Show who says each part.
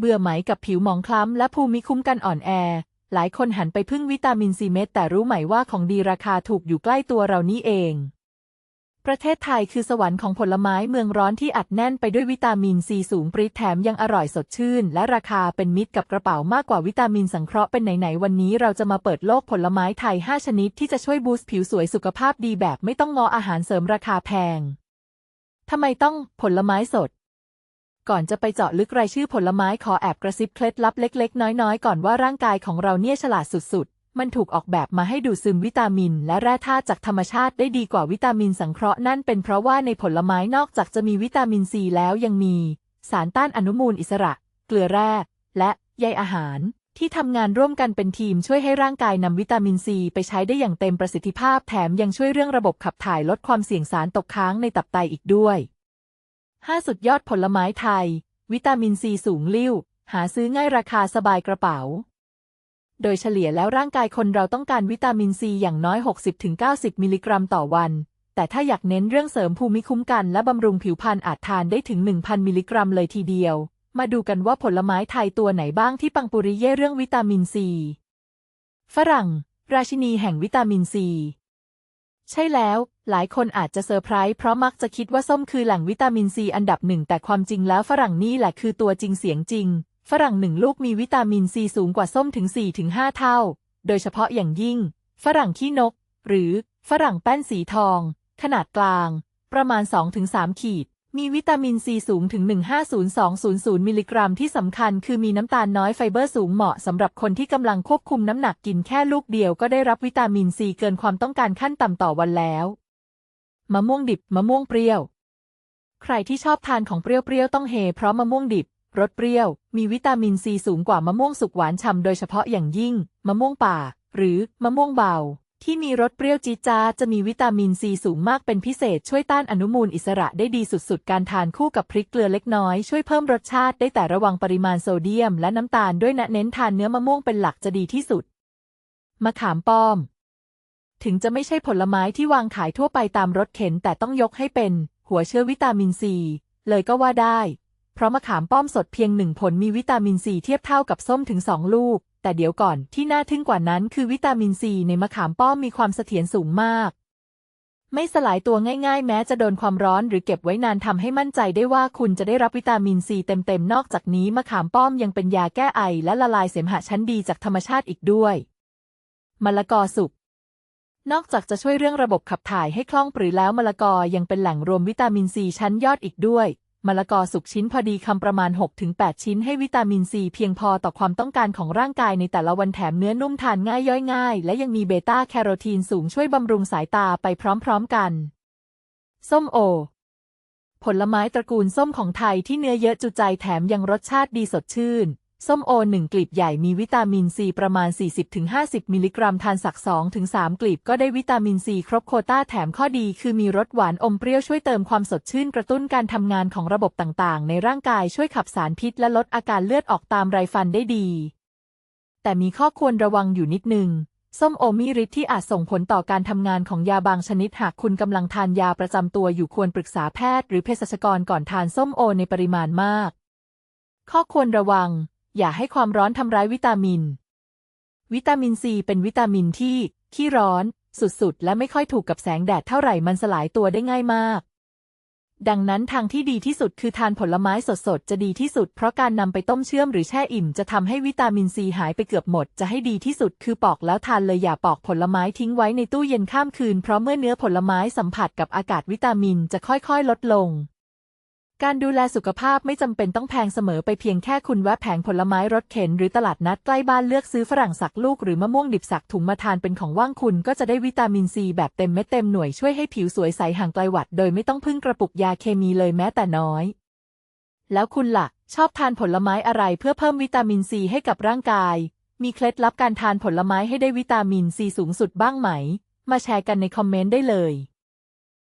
Speaker 1: เบื่อไหมกับผิวหมองคล้ำและภูมิคุ้มกันอ่อนแอ หลายคนหันไปพึ่งวิตามินซีเม็ดแต่รู้ไหมว่าของดีราคาถูกอยู่ใกล้ตัวเรานี่เอง ประเทศไทยคือสวรรค์ของผลไม้เมืองร้อนที่อัดแน่นไปด้วยวิตามินซีสูงปรีดแถมยังอร่อยสดชื่น และราคาเป็นมิตรกับกระเป๋ามากกว่าวิตามินสังเคราะห์เป็นไหนๆวันนี้เราจะมาเปิดโลกผลไม้ไทย 5 ชนิดที่จะช่วยบูสต์ผิวสวยสุขภาพดีแบบไม่ต้องงออาหารเสริมราคาแพงทำไมต้องผลไม้สด ก่อนจะไปเจาะลึกรายชื่อผลไม้ขอแอบกระซิบเคล็ดลับเล็ก ๆ น้อยๆ ก่อนว่าร่างกายของเราเนี่ยฉลาดสุดๆ มันถูกออกแบบมาให้ดูดซึมวิตามิน และแร่ธาตุจากธรรมชาติได้ดีกว่าวิตามินสังเคราะห์นั่นเป็นเพราะว่าในผลไม้นอกจากจะมีวิตามินซีแล้วยังมี สารต้านอนุมูลอิสระ เกลือแร่และใยอาหารที่ทำงานร่วมกันเป็นทีมช่วยให้ร่างกายนำวิตามินซีไปใช้ได้อย่างเต็มประสิทธิภาพแถมยังช่วยเรื่องระบบขับถ่ายลดความเสี่ยงสารตกค้างในตับไตอีกด้วย 5 สุดยอดผลไม้ไทย วิตามินซีสูงลิ่ว หาซื้อง่ายราคาสบายกระเป๋า โดยเฉลี่ยแล้วร่างกายคนเราต้องการวิตามินซีอย่างน้อย 60-90 มิลลิกรัมต่อวัน แต่ถ้าอยากเน้นเรื่องเสริมภูมิคุ้มกันและบำรุงผิวพรรณอาจทานได้ถึง 1,000 มิลลิกรัมเลยทีเดียว มาดูกันว่าผลไม้ไทยตัวไหนบ้างที่ปังปุริเย่เรื่องวิตามินซี ฝรั่ง ราชินีแห่งวิตามินซี ใช่แล้ว หลายคนอาจจะเซอร์ไพรส์เพราะมักจะคิดว่าส้มคือแหล่งวิตามินซีอันดับหนึ่งแต่ความจริงแล้วฝรั่งนี่แหละคือตัวจริงเสียงจริง ฝรั่งหนึ่งลูกมีวิตามินซีสูงกว่าส้มถึง 4-5 เท่า โดยเฉพาะอย่างยิ่ง ฝรั่งขี้นก หรือฝรั่งแป้นสีทอง ขนาดกลาง ประมาณ 2-3 ขีด มีวิตามินซีสูงถึง 150-200 มิลลิกรัมที่สำคัญคือมีน้ำตาลน้อยไฟเบอร์สูงเหมาะสำหรับคนที่กำลังควบคุมน้ำหนักกินแค่ลูกเดียวก็ได้รับวิตามินซีเกินความต้องการขั้นต่ำต่อวันแล้ว มะม่วงดิบ มะม่วงเปรี้ยว ใครที่ชอบทานของเปรี้ยวๆต้องเฮเพราะมะม่วงดิบรสเปรี้ยว มีวิตามินซีสูงกว่ามะม่วงสุกหวานฉ่ำโดยเฉพาะอย่างยิ่ง มะม่วงป่า หรือมะม่วงเบา ที่มีรสเปรี้ยวจี๊ดจ๊าจะมีวิตามินซีสูงมากเป็นพิเศษช่วยต้านอนุมูลอิสระได้ดีสุดๆ การทานคู่กับพริกเกลือเล็กน้อยช่วยเพิ่มรสชาติได้แต่ระวังปริมาณโซเดียมและน้ำตาลด้วยนะเน้นทานเนื้อมะม่วงเป็นหลักจะดีที่สุด มะขามป้อม ถึงจะไม่ใช่ผลไม้ที่วางขายทั่วไปตามรถเข็นแต่ต้องยกให้เป็น หัวเชื้อวิตามินซีเลยก็ว่าได้ เพราะมะขามป้อมสดเพียงหนึ่งผลมีวิตามินซีเทียบเท่ากับส้มถึงสองลูก แต่เดี๋ยวก่อนที่น่าทึ่งกว่านั้นคือวิตามินซีในมะขามป้อมมีความเสถียรสูงมาก ไม่สลายตัวง่ายๆ แม้จะโดนความร้อนหรือเก็บไว้นานทำให้มั่นใจได้ว่าคุณจะได้รับวิตามินซีเต็มๆ นอกจากนี้มะขามป้อมยังเป็นยาแก้ไอและละลายเสมหะชั้นดีจากธรรมชาติอีกด้วยมะละกอสุกนอกจากจะช่วยเรื่องระบบขับถ่ายให้คล่องปรือแล้วมะละกอยังเป็นแหล่งรวมวิตามินซีชั้นยอดอีกด้วย มะละกอสุกชิ้นพอดีคำประมาณ 6-8 ชิ้นให้วิตามินซีเพียงพอต่อความต้องการของร่างกายในแต่ละวันแถมเนื้อนุ่มทานง่ายย่อยง่าย และยังมีเบต้าแคโรทีนสูงช่วยบำรุงสายตาไปพร้อมๆกัน ส้มโอ ผลไม้ตระกูลส้มของไทยที่เนื้อเยอะจุใจแถมยังรสชาติดีสดชื่น ส้มโอหนึ่งกลีบใหญ่มีวิตามินซีประมาณ 40-50 มิลลิกรัม ทานสัก 2-3 กลีบก็ได้วิตามินซีครบโคต้าแถมข้อดีคือมีรสหวานอมเปรี้ยวช่วยเติมความสดชื่นกระตุ้นการทำงานของระบบต่างๆ ในร่างกายช่วยขับสารพิษและลดอาการเลือดออกตามไรฟันได้ดี แต่มีข้อควรระวังอยู่นิดนึง ส้มโอมีฤทธิ์ที่อาจส่งผลต่อการทำงานของยาบางชนิดหากคุณกำลังทานยาประจำตัวอยู่ควรปรึกษาแพทย์ หรือเภสัชกรก่อนทานส้มโอในปริมาณมาก ข้อควรระวัง อย่าให้ความร้อนทำร้ายวิตามิน วิตามินซีเป็นวิตามินที่ขี้ร้อน สุดๆ และไม่ค่อยถูกกับแสงแดดเท่าไหร่มันสลายตัวได้ง่ายมาก ดังนั้นทางที่ดีที่สุดคือทานผลไม้สดๆ จะดีที่สุด เพราะการนำไปต้มเชื่อมหรือแช่อิ่มจะทำให้วิตามินซีหายไปเกือบหมด จะให้ดีที่สุดคือปอกแล้วทานเลยอย่าปอกผลไม้ทิ้งไว้ในตู้เย็นข้ามคืน เพราะเมื่อเนื้อผลไม้สัมผัสกับอากาศวิตามินจะค่อยๆ ลดลง การดูแลสุขภาพไม่จำเป็นต้องแพงเสมอไปเพียงแค่คุณแวะแผงผลไม้รถเข็น หรือตลาดนัดใกล้บ้านเลือกซื้อฝรั่งสักลูกหรือมะม่วงดิบสักถุงมาทานเป็นของว่างคุณก็จะได้วิตามินซีแบบเต็มเม็ดเต็มหน่วยช่วยให้ผิวสวยใสห่างไกลหวัด โดยไม่ต้องพึ่งกระปุกยาเคมีเลยแม้แต่น้อย แล้วคุณล่ะ ชอบทานผลไม้อะไรเพื่อเพิ่มวิตามินซีให้กับร่างกาย มีเคล็ดลับการทานผลไม้ให้ได้วิตามินซีสูงสุดบ้างไหม มาแชร์กันในคอมเมนต์ได้เลย